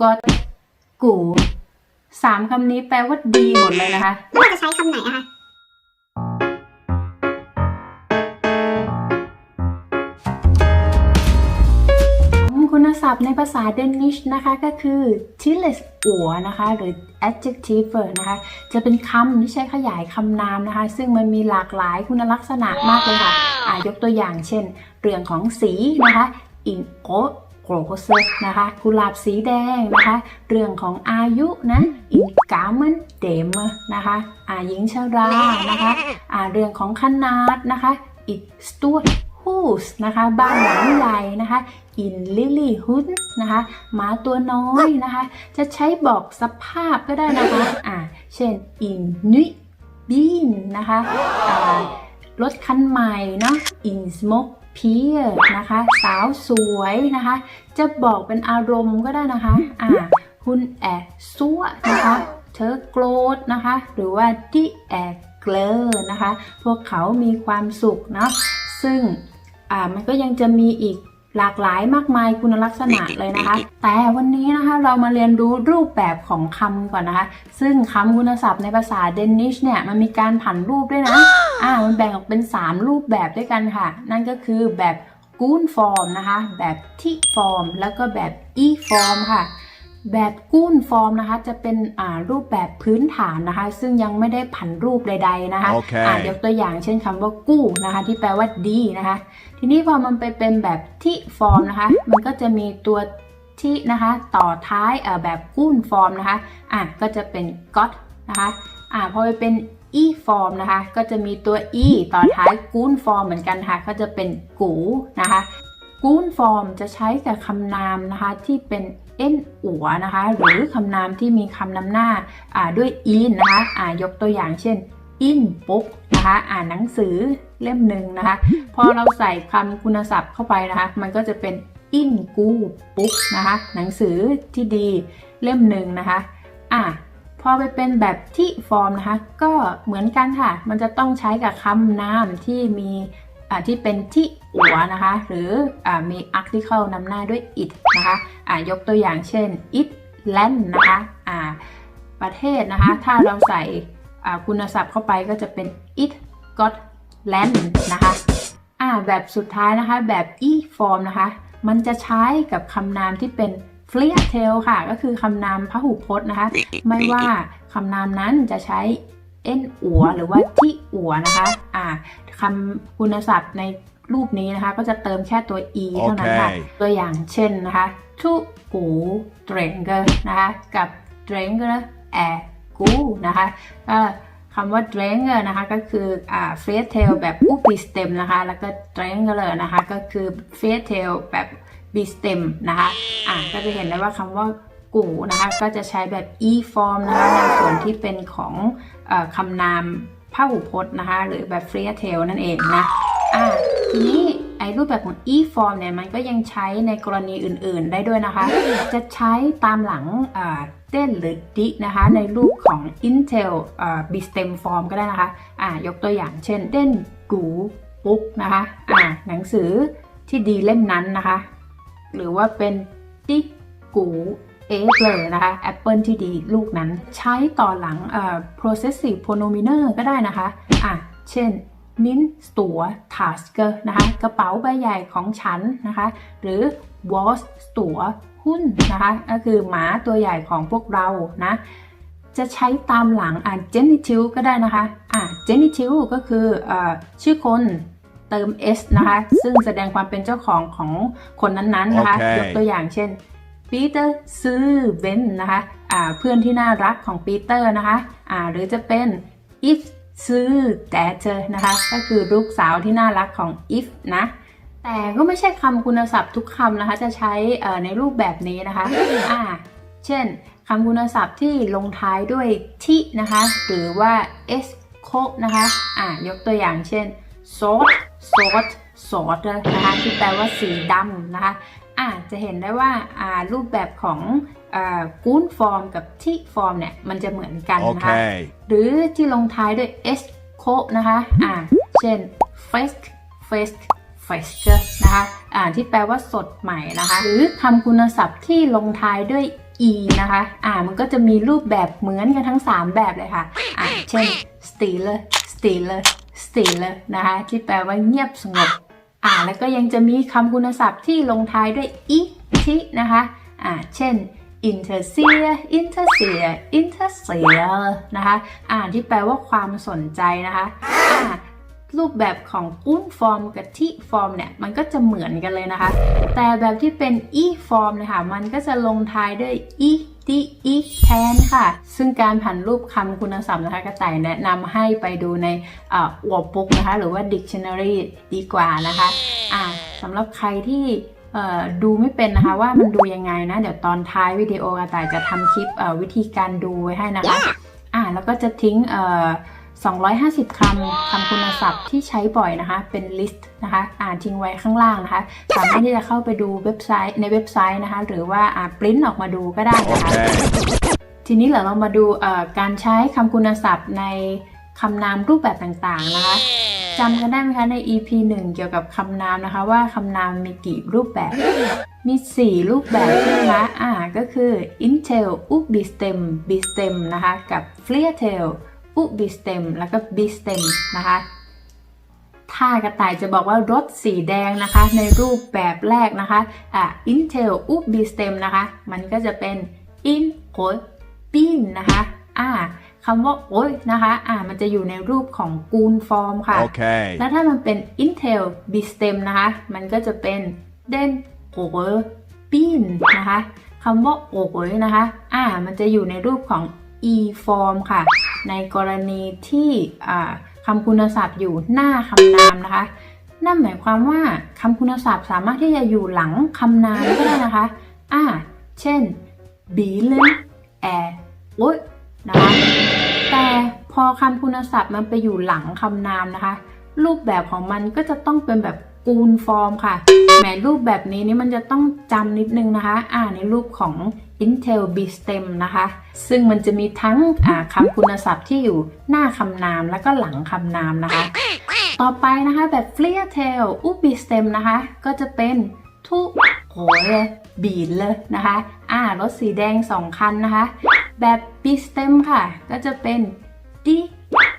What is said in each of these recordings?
got กูสามคำนี้แปลว่าดีหมดเลยนะคะไม่ว่าจะใช้คำไหนนะคะคุณศัพท์ในภาษาเดนิชนะคะก็คือ t i l e s อัวนะคะ หรือ adjective นะคะ จะเป็นคำที่ใช้ขยายคำนามนะคะ ซึ่งมันมีหลากหลายคุณลักษณะมากเลยค่ะอ่ายกตัวอย่างเช่น เรื่องของสีนะคะ in o g r o s e นะคะกุหลาบสีแดงนะคะ เรื่องของอายุนะ in garment dem นะคะอ่าหญิงชรานะคะอ่าเรื่องของขนาดนะคะ it stood hus นะคะบ้านหลังใหญ่นะคะ in lily hood นนะคะหมาตัวน้อยนะคะ จะใช้บอกสภาพก็ได้นะคะอ่าเช่น in new bean นะคะรถคันใหม่เนาะ in smoke pier นะคะ สาวสวยนะคะ จะบอกเป็นอารมณ์ก็ได้นะคะอ่าคุณแอบซัวนะคะ เธอโกรธนะคะ หรือว่าที่แอบเกลอนะคะ พวกเขามีความสุขเนาะซึ่งอ่ามันก็ยังจะมีอีก หลากหลายมากมายคุณลักษณะเลยนะคะ แต่วันนี้นะคะเรามาเรียนรู้รูปแบบของคำก่อนนะคะ ซึ่งคำคุณศัพท์ในภาษาเดนิชเนี่ยมันมีการผันรูปด้วยนะ อ่ามันแบ่งออกเป็น 3 รูปแบบด้วยกันค่ะ นั่นก็คือแบบกูนฟอร์มนะคะ แบบที่ฟอร์มแล้วก็แบบอีฟอร์มค่ะ แบบกู้นฟอร์มนะคะ จะเป็นอ่ารูปแบบพื้นฐานนะคะ ซึ่งยังไม่ได้ผันรูปใด ๆ นะคะโอเคอ่ายกตัวอย่างเช่นคำว่ากู้นะคะ ที่แปลว่าดีนะคะ ทีนี้พอมันไปเป็นแบบที่ฟอร์มนะคะ มันก็จะมีตัวที่นะคะต่อท้ายเอ่อแบบกู้นฟอร์มนะคะอะก็จะเป็น got นะคะอ่าพอไปเป็น e ฟอร์มนะคะ ก็จะมีตัว e ต่อท้ายกูนฟอร์มเหมือนกันค่ะ ก็จะเป็นกูนะคะกูนฟอร์มจะใช้กับคำนามนะคะที่เป็น เอ็นอัวนะคะ หรือคำนามที่มีคำนำหน้าด้วย in นนะคะอ่ายกตัวอย่างเช่น in book นะคะอ่านหนังสือเล่มหนึ่งนะคะ พอเราใส่คำคุณศัพท์เข้าไปนะคะ มันก็จะเป็น in กูบุ๊กนะคะ หนังสือที่ดีเล่มหนึ่งนะคะอะพอไปเป็นแบบที่ฟอร์มนะคะ ก็เหมือนกันค่ะ มันจะต้องใช้กับคำนามที่มี ที่เป็นที่อัวนะคะ หรืออามี article นำหน้าด้วย it นะคะอ่ายกตัวอย่างเช่น it land นะคะอ่าประเทศนะคะ ถ้าเราใส่อ่าคุณศัพท์เข้าไปก็จะเป็น it got land นะคะอ่าแบบสุดท้ายนะคะแบบ e form นะคะ มันจะใช้กับคำนามที่เป็น f l e a tail ค่ะ ก็คือคำนามพหูพจน์นะคะ ไม่ว่าคำนามนั้นจะใช้ เอ็นอัวหรือว่าที่อัวนะคะ อ่าคำคุณศัพท์ในรูปนี้นะคะ ก็จะเติมแค่ตัว e เท่านั้นค่ะโอเคตัวอย่างเช่นนะคะ to กู dranger นะคะ กับ dranger แอกูนะคะก็คำว่า dranger นะคะก็คืออ่า face tail แบบอุปี stem นะคะ แล้วก็ dranger นะคะก็คือ face tail แบบ b stem นะคะ อ่าก็จะเห็นได้ว่าคำว่า กูนะคะ ก็จะใช้แบบ e form นะคะในส่วนที่เป็นของอคำนามพหูพจน์นะคะ หรือแบบ f r e e tail นั่นเองนะอ่าทีนี้ไอ้รูปแบบของ e form เนี่ยมันก็ยังใช้ในกรณีอื่นๆ ได้ด้วยนะคะ จะใช้ตามหลังเต้นหรือดินะคะในรูปของ intel b stem form ก็ได้นะคะอ่ายกตัวอย่างเช่นเด่นกูปุ๊กนะคะอ่าหนังสือที่ดีเล่มนั้นนะคะ หรือว่าเป็นติ๊กกู เอฟเลยนะคะแอปเปิลที่ดีลูกนั้น ใช้ต่อหลังเอ่อ processive pronominator ก็ได้นะคะ อะ เช่น min ตัว tasker นะคะกระเป๋าใบใหญ่ของฉันนะคะ หรือ was ตัวหุ้นนะคะก็คือหมาตัวใหญ่ของพวกเรานะจะใช้ตามหลังอ่าน genitive ก็ได้นะคะอ่า genitive ก็คือเออชื่อคนเติม s นะคะ ซึ่งแสดงความเป็นเจ้าของของคนนั้นๆนะคะโอเคยกตัวอย่างเช่น ปีเตอร์ซื้อเบนนะคะอ่าเพื่อนที่น่ารักของปีเตอร์นะคะอ่าหรือจะเป็น if ซื้อ daughter นะคะก็คือลูกสาวที่น่ารักของ if นะแต่ก็ไม่ใช่คำคุณศัพท์ทุกคำนะคะ จะใช้เอ่อในรูปแบบนี้นะคะอ่าเช่นคำคุณศัพท์ที่ลงท้ายด้วยทีนะคะ หรือว่า s โคนะคะอ่ายกตัวอย่างเช่น salt salt salt นะคะที่แปลว่าสีดำนะคะ อ่าจะเห็นได้ว่าอ่ารูปแบบของกูนฟอร์มกับที่ฟอร์มเนี่ยมันจะเหมือนกันนะคะ Okay. หรือที่ลงท้ายด้วย s โคนะคะอ่าเช่น fresh fresh fresh นะคะอ่าที่แปลว่าสดใหม่นะคะ หรือคำคุณศัพท์ที่ลงท้ายด้วย e นะคะอ่ามันก็จะมีรูปแบบเหมือนกันทั้ง 3 แบบเลยค่ะอ่าเช่น stille stille stille นะคะที่แปลว่าเงียบสงบ อ่าแล้วก็ยังจะมีคำคุณศัพท์ที่ลงท้ายด้วยอิทินะคะอ่าเช่น interessier interessier interessier นะคะอ่าที่แปลว่าความสนใจนะคะอ่า รูปแบบของกุ้นฟอร์มกับที่ฟอร์มเนี่ยมันก็จะเหมือนกันเลยนะคะ แต่แบบที่เป็น e ฟอร์มเนี่ยค่ะมันก็จะลงท้ายด้วย e d e แทนค่ะ ซึ่งการผันรูปคำคุณศัพท์นะคะกระต่ายแนะนำให้ไปดูในอ่าอวบปุ๊กนะคะ หรือว่า dictionary ดีกว่านะคะอ่าสำหรับใครที่ดูไม่เป็นนะคะว่ามันดูยังไงนะ เดี๋ยวตอนท้ายวิดีโอกระต่ายจะทำคลิปวิธีการดูไว้ให้นะคะอ่าแล้วก็จะทิ้งเอ่อ 250 คำคำคุณศัพท์ที่ใช้บ่อยนะคะ เป็นลิสต์นะคะ อ่านทิ้งไว้ข้างล่างนะคะ สามารถที่จะเข้าไปดูเว็บไซต์ในเว็บไซต์นะคะ หรือว่าอ่าปริ้นออกมาดูก็ได้นะคะ ทีนี้เดี๋ยวเรามาดูเอ่อการใช้คำคุณศัพท์ในคำนามรูปแบบต่างๆนะคะจำกันได้ไหมคะใน EP 1 เกี่ยวกับคำนามนะคะ ว่าคำนามมีกี่รูปแบบ มี 4 รูปแบบใช่ไหมคะอ่าก็คือ intel u b i s t e m b i s t e m นะคะ กับ fleartail u b i s t e m แล้วก็ b i s t e m นะคะถ้ากระต่ายจะบอกว่ารถสีแดงนะคะ ในรูปแบบแรกนะคะอ่า intel u b i s t e m นะคะ มันก็จะเป็น in โอยปีนนะคะอ่าคำว่าโอ้ยนะคะอ่ามันจะอยู่ในรูปของกูนฟอร์มค่ะ Okay. และถ้ามันเป็น Intel b i s t e m นะคะ มันก็จะเป็น Den o v e r b e a n นะคะคำว่า o v e r นะคะอ่ามันจะอยู่ในรูปของ e form ค่ะ ในกรณีที่คำคุณศัพท์อยู่หน้าคำนามนะคะ นั่นหมายความว่าคำคุณศัพท์สามารถที่จะอยู่หลังคำนามก็ได้นะคะอ่าเช่น bilen er โอ๊ยนะคะ แต่พอคำคุณศัพท์มันไปอยู่หลังคำนามนะคะ รูปแบบของมันก็จะต้องเป็นแบบ กูนฟอร์มค่ะ แหมรูปแบบนี้นี่มันจะต้องจำนิดนึงนะคะ อ่าในรูปของ Intel b s t e m นะคะ ซึ่งมันจะมีทั้งคำคุณศัพท์ที่อยู่หน้าคำนามแล้วก็หลังคำนามนะคะ ต่อไปนะคะแบบ f l e a r t a i l อุ b i s t e m นะคะ ก็จะเป็นทุโหยบีนเลยนะคะ อ่ารถสีแดงสองคันนะคะ แบบ b i s t e m ค่ะ ก็จะเป็นดิ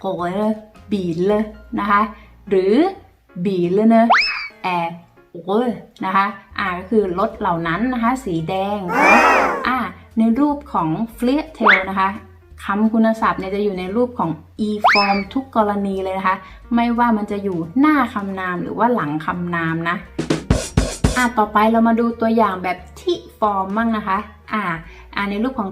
โหยบีนเลยนะคะ หรือบีเลยเนอะ แอร์โอ้ยนะคะอ่าก็คือรถเหล่านั้นนะคะ สีแดงอ่าในรูปของ f l e a r t a i l นะคะคำคุณศัพท์เนี่ยจะอยู่ในรูปของ e form ทุกกรณีเลยนะคะ ไม่ว่ามันจะอยู่หน้าคำนามหรือว่าหลังคำนามนะอะต่อไปเรามาดูตัวอย่างแบบที่ฟอร์มมั่งนะคะอ่าอ่าในรูปของ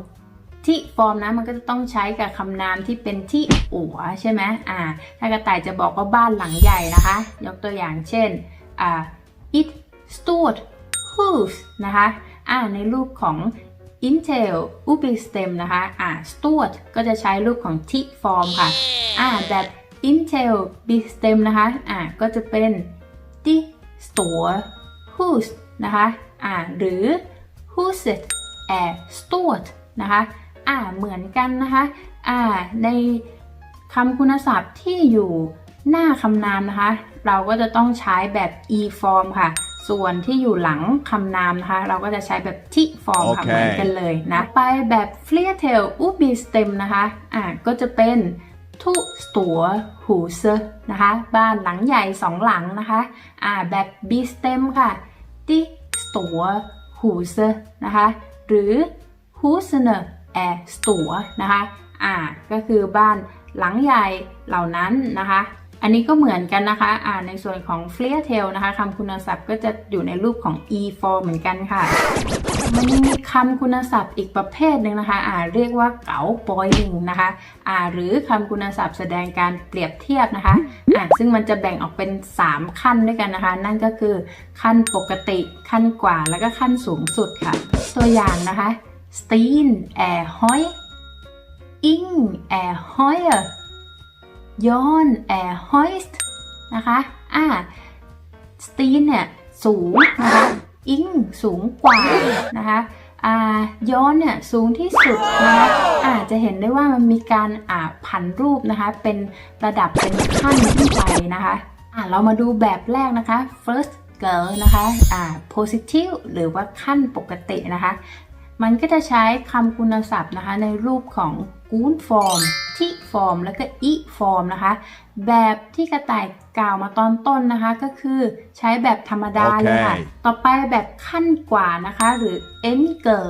ที่ฟอร์มนะมันก็จะต้องใช้กับคำนามที่เป็นที่อัวใช่ไหมอ่าถ้ากระต่ายจะบอกว่าบ้านหลังใหญ่นะคะ ยกตัวอย่างเช่น อ่า it stood whose นะคะอ่าในรูปของ Intel u b i s t e m นะคะอ่า stood ก็จะใช้รูปของที่ฟอร์มค่ะอ่าแบบ Intel b i s t e m นะคะอ่าก็จะเป็น t h store whose นะคะอ่าหรือ whose it at stored นะคะอ่าเหมือนกันนะคะอ่าในคำคุณศัพท์ที่อยู่หน้าคำนามนะคะ เราก็จะต้องใช้แบบ e form ค่ะ ส่วนที่อยู่หลังคำนามนะคะ เราก็จะใช้แบบที่ form ค่ะโอเคเหมือนกันเลยนะ ไปแบบ f l e a r t a i l u b i s t e m นะคะอ่าก็จะเป็นทุตัวหูเซนะคะ บ้านหลังใหญ่สองหลังนะคะอ่าแบบ b i s t e m ค่ะดิสตัวหูเซนะคะ หรือหูเซเนแอสตัวนะคะอ่าก็คือบ้านหลังใหญ่เหล่านั้นนะคะ อันนี้ก็เหมือนกันนะคะอ่าในส่วนของ f l e a t a i l นะคะคำคุณศัพท์ก็จะอยู่ในรูปของ e form เหมือนกันค่ะ มันมีคำคุณศัพท์อีกประเภทหนึ่งนะคะอ่าเรียกว่าเก๋าปอยลิงนะคะอ่าหรือคำคุณศัพท์แสดงการเปรียบเทียบนะคะอ่าซึ่งมันจะแบ่งออกเป็น 3 ขั้นด้วยกันนะคะ นั่นก็คือขั้นปกติขั้นกว่าแล้วก็ขั้นสูงสุดค่ะ ตัวอย่างนะคะ Steen er høj Ing er højere Jon er højst นะคะอ่า Steen เนี่ยสูงนะคะอิงสูงกว่านะคะอ่าย้อนเนี่ยสูงที่สุดนะคะอาจจะเห็นได้ว่ามันมีการอ่าผันรูปนะคะ เป็นระดับเป็นขั้นขึ้นไปนะคะอ่าเรามาดูแบบแรกนะคะ first girl นะคะอ่า positive หรือว่าขั้นปกตินะคะ มันก็จะใช้คำคุณศัพท์นะคะในรูปของ good form ที่ form แล้วก็ i form นะคะ แบบที่กระต่ายกล่าวมาตอนต้นนะคะ ก็คือใช้แบบธรรมดาเลยค่ะโอเคต่อไปแบบขั้นกว่านะคะ หรือ enger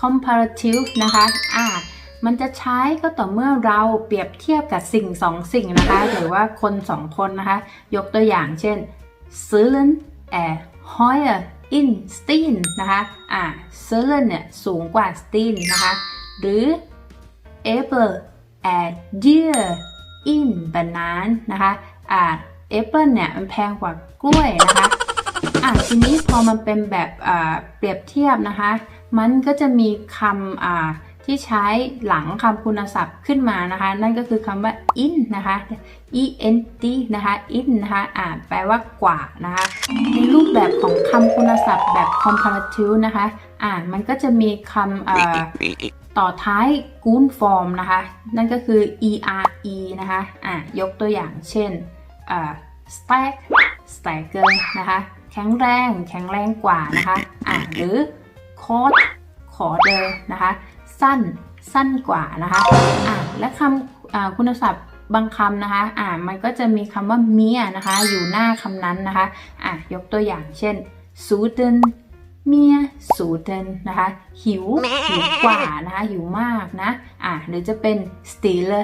comparative นะคะอ่ามันจะใช้ก็ต่อเมื่อเราเปรียบเทียบกับสิ่งสองสิ่งนะคะ หรือว่าคนสองคนนะคะ ยกตัวอย่างเช่น s u l e อินสตินนะคะอ่าเซเลนเนี่ยสูงกว่าสตินนะคะหรือ Apple er dear in banan นะคะอ่าเอเปิลเนี่ยมันแพงกว่ากล้วยนะคะอะทีนี้พอมันเป็นแบบอ่าเปรียบเทียบนะคะ มันก็จะมีคำอ่า ที่ใช้หลังคำคุณศัพท์ขึ้นมานะคะ นั่นก็คือคำว่า in นะคะ e n t นะคะ in นะคะอ่าแปลว่ากว่านะคะ ในรูปแบบของคำคุณศัพท์แบบ comparative นะคะอ่ามันก็จะมีคำอ่าต่อท้าย good form นะคะ นั่นก็คือ ere นะคะอะยกตัวอย่างเช่นอ่า stack stacker นะคะแข็งแรง แข็งแรงกว่านะคะอะหรือ cord corder นะคะ สั้นสั้นกว่านะคะอะและคำอ่าคุณศัพท์บางคำนะคะอ่ามันก็จะมีคำว่าเมียนะคะ อยู่หน้าคำนั้นนะคะอะยกตัวอย่างเช่น suden เมียสูเดนนะคะ หิวหิวกว่านะคะ หิวมากนะอะหรือจะเป็น stille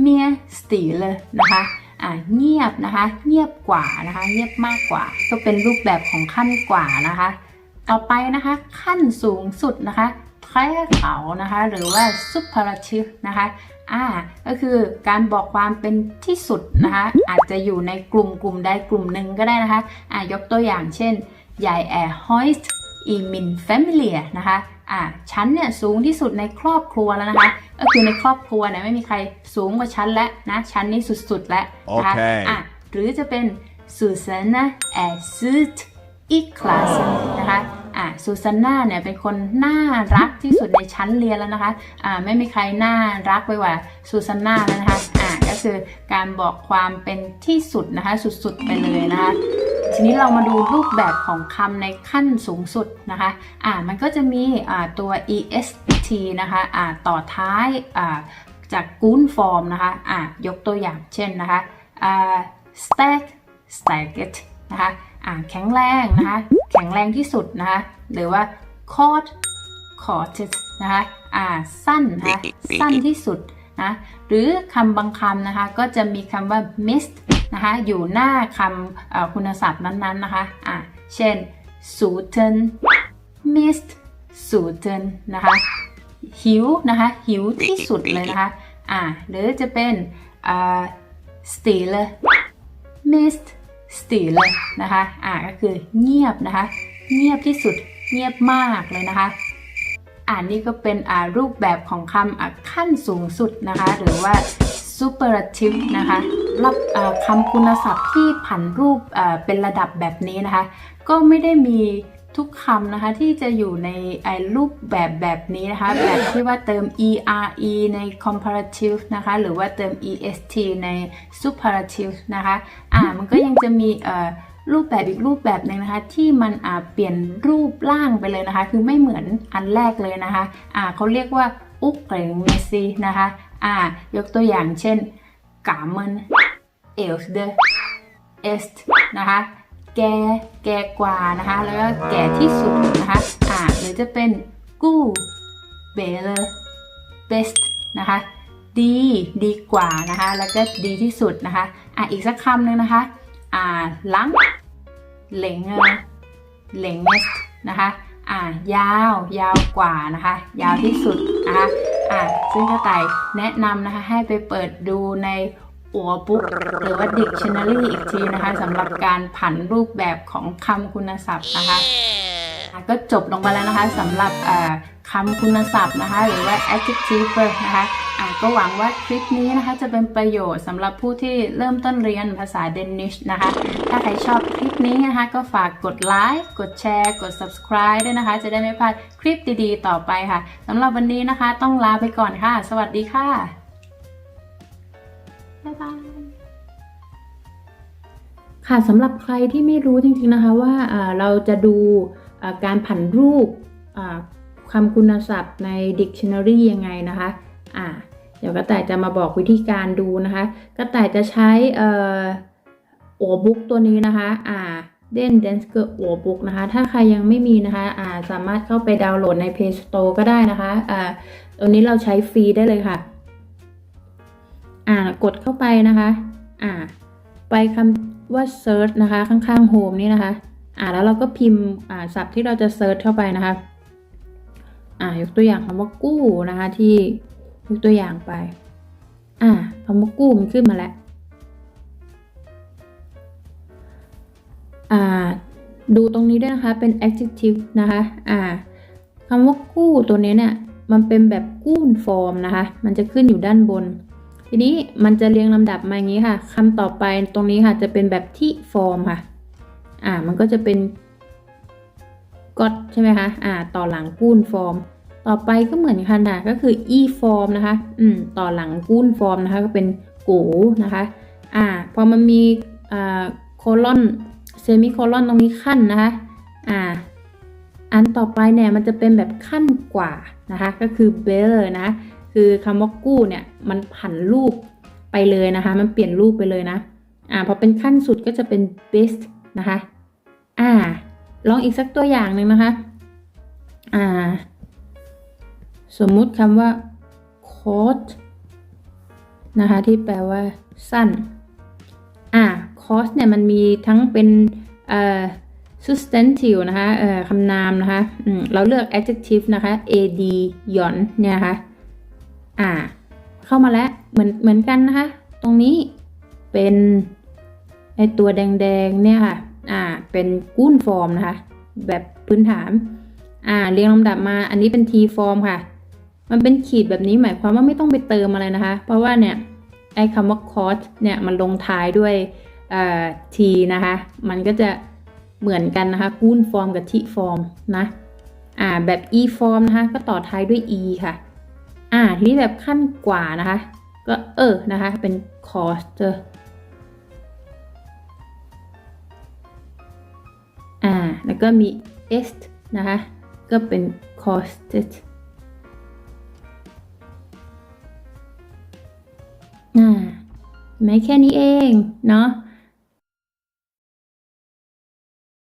เมีย stille นะคะอะเงียบนะคะ เงียบกว่านะคะ เงียบมากกว่า ก็เป็นรูปแบบของขั้นกว่านะคะ ต่อไปนะคะ ขั้นสูงสุดนะคะ แท้เขานะคะ หรือว่า superlative นะคะอ่าก็คือการบอกความเป็นที่สุดนะคะ อาจจะอยู่ในกลุ่มกลุ่มใดกลุ่มหนึ่งก็ได้นะคะอ่ายกตัวอย่างเช่นใหญ่แอร์ hoist อีมินแฟมิเลียนะคะอ่าฉันเนี่ยสูงที่สุดในครอบครัวแล้วนะคะ ก็คือในครอบครัวเนี่ยไม่มีใครสูงกว่าฉันแล้วนะฉันนี่สุดๆแล้วนะคะโอเคอะหรือจะเป็นซูซาน่าแอซูตอีกคลาสนะคะ อ่าซูซาน่าเนี่ยเป็นคนน่ารักที่สุดในชั้นเรียนแล้วนะคะอ่าไม่มีใครน่ารักไปกว่าซูซาน่าแล้วนะคะอ่าก็คือการบอกความเป็นที่สุดนะคะสุดๆไปเลยนะคะทีนี้เรามาดูรูปแบบของคำในขั้นสูงสุดนะคะอ่ามันก็จะมีอ่าตัว est นะคะอ่าต่อท้ายอ่าจาก good form นะคะอ่ายกตัวอย่างเช่นนะคะอ่า stack stacked นะคะ อ่าแข็งแรงนะคะ แข็งแรงที่สุดนะคะ หรือว่า caught caught นะคะอ่าสั้นนะคะสั้นที่สุดนะหรือคำบางคำนะคะก็จะมีคำว่า missed นะคะอยู่หน้าคำคุณศัพท์นั้นๆนะคะอ่าเช่น suited missed suited นะคะหิวนะคะหิวที่สุดเลยนะคะอ่าหรือจะเป็นอ่ สี่เลยนะคะอ่าก็คือเงียบนะคะ เงียบที่สุดเงียบมากเลยนะคะอ่านี่ก็เป็นอ่ารูปแบบของคำอ่าขั้นสูงสุดนะคะ หรือว่า superlative นะคะรับอ่าคำคุณศัพท์ที่ผันรูปอ่าเป็นระดับแบบนี้นะคะ ก็ไม่ได้มี ทุกคำนะคะที่จะอยู่ในไอ้รูปแบบแบบนี้นะคะ แบบที่ว่าเติม ere ใน comparative นะคะ หรือว่าเติม est ใน superlative นะคะอ่ามันก็ยังจะมีเอ่อรูปแบบอีกรูปแบบหนึ่งนะคะ ที่มันอ่าเปลี่ยนรูปร่างไปเลยนะคะ คือไม่เหมือนอันแรกเลยนะคะอ่าเขาเรียกว่าอุกเกรงเมซีนะคะอ่ายกตัวอย่างเช่นกาเมนเอลส์เดเอสนะคะ แก่แก่กว่านะคะ แล้วก็แก่ที่สุดนะคะอ่าหรือจะเป็นกู้เบลเบสนะคะ ดีดีกว่านะคะ แล้วก็ดีที่สุดนะคะอะอีกสักคำหนึ่งนะคะอ่าลังเหลงเหลงเนสนะคะอ่ายาวยาวกว่านะคะ ยาวที่สุดนะคะอ่าซึ่งกระต่ายแนะนำนะคะให้ไปเปิดดูใน อัวบุ๊กหรือว่า Dictionary อีกทีนะคะสำหรับการผันรูปแบบของคำคุณศัพท์นะคะอะก็จบลงไปแล้วนะคะสำหรับอ่าคำคุณศัพท์นะคะ หรือว่า adjective นะคะอะก็หวังว่าคลิปนี้นะคะจะเป็นประโยชน์สำหรับผู้ที่เริ่มต้นเรียนภาษาเดนิชนะคะ ถ้าใครชอบคลิปนี้นะคะก็ฝากกดไลค์ กดแชร์ กด subscribe ด้วยนะคะ จะได้ไม่พลาดคลิปดีๆ ต่อไปค่ะสำหรับวันนี้นะคะ ต้องลาไปก่อนค่ะ สวัสดีค่ะ บ๊ายบายค่ะสำหรับใครที่ไม่รู้จริงๆนะคะว่าเราจะดูการผันรูปคำคุณศัพท์ใน dictionary ยังไงนะคะอ่าเดี๋ยวกระต่ายจะมาบอกวิธีการดูนะคะกระต่ายจะใช้เอ่อโอบุ๊กตัวนี้นะคะอ่าเด่น d a n s k e r โอบุ๊กนะคะ ถ้าใครยังไม่มีนะคะอ่าสามารถเข้าไปดาวน์โหลดใน Play Store ก็ได้นะคะอ่าตัวนี้เราใช้ฟรีได้เลยค่ะ อ่ากดเข้าไปนะคะ อ่า ไปคำว่า search นะคะ ข้างๆ home นี่นะคะ อ่าแล้วเราก็พิมพ์อ่าศัพท์ที่เราจะ search เข้าไปนะคะ อ่ายกตัวอย่างคำว่ากู้นะคะที่ยกตัวอย่างไป อ่าคำว่ากู้มันขึ้นมาแล้วอ่าดูตรงนี้ด้วยนะคะเป็น adjective นะคะ อ่าคำว่ากู้ตัวนี้เนี่ย มันเป็นแบบกู้นฟอร์มนะคะ มันจะขึ้นอยู่ด้านบน ทีนี้มันจะเรียงลำดับมาอย่างนี้ค่ะคำต่อไปตรงนี้ค่ะจะเป็นแบบที่ฟอร์มค่ะ อ่า มันก็จะเป็นก็ใช่ไหมคะ อ่า ต่อหลังกู้นฟอร์ม ต่อไปก็เหมือนกันค่ะก็คือ e ฟอร์มนะคะ อืม ต่อหลังกู้นฟอร์มนะคะ ก็เป็นกูนะคะ อ่า พอมันมีอ่าโคลอนเซมิโคลอนตรงนี้ขั้นนะคะ อ่า อันต่อไปเนี่ยมันจะเป็นแบบขั้นกว่านะคะ ก็คือ better นะ คือคำว่ากู้เนี่ยมันผันรูปไปเลยนะคะ มันเปลี่ยนรูปไปเลยนะ อ่าพอเป็นขั้นสุดก็จะเป็น best นะคะ อ่า ลองอีกสักตัวอย่างหนึ่งนะคะ อ่า สมมุติคำว่า short นะคะ ที่แปลว่าสั้น อ่า cost เนี่ยมันมีทั้งเป็น เอ่อ substantive นะคะ เอ่อคำนามนะคะอืมเราเลือก adjective นะคะ ad yon เนี่ยนะคะ อ่า เข้ามาแล้วเหมือนเหมือนกันนะคะ ตรงนี้เป็นไอตัวแดงๆเนี่ยค่ะ อ่า เป็นกุ้นฟอร์มนะคะ แบบพื้นฐาน อ่า เรียงลำดับมา อันนี้เป็น t ฟอร์มค่ะ มันเป็นขีดแบบนี้หมายความว่าไม่ต้องไปเติมอะไรนะคะ เพราะว่าเนี่ยไอคำว่า cost เนี่ยมันลงท้ายด้วยเอ่อ t นะคะ มันก็จะเหมือนกันนะคะกุ้นฟอร์มกับ t ฟอร์มนะ อ่า แบบ e ฟอร์มนะคะ ก็ต่อท้ายด้วย e ค่ะ อ่าทีนี้แบบขั้นกว่านะคะ ก็เออนะคะ เป็น cost อ่า แล้วก็มี est นะคะ ก็เป็น costed อ่าไม่แค่นี้เอง เนาะ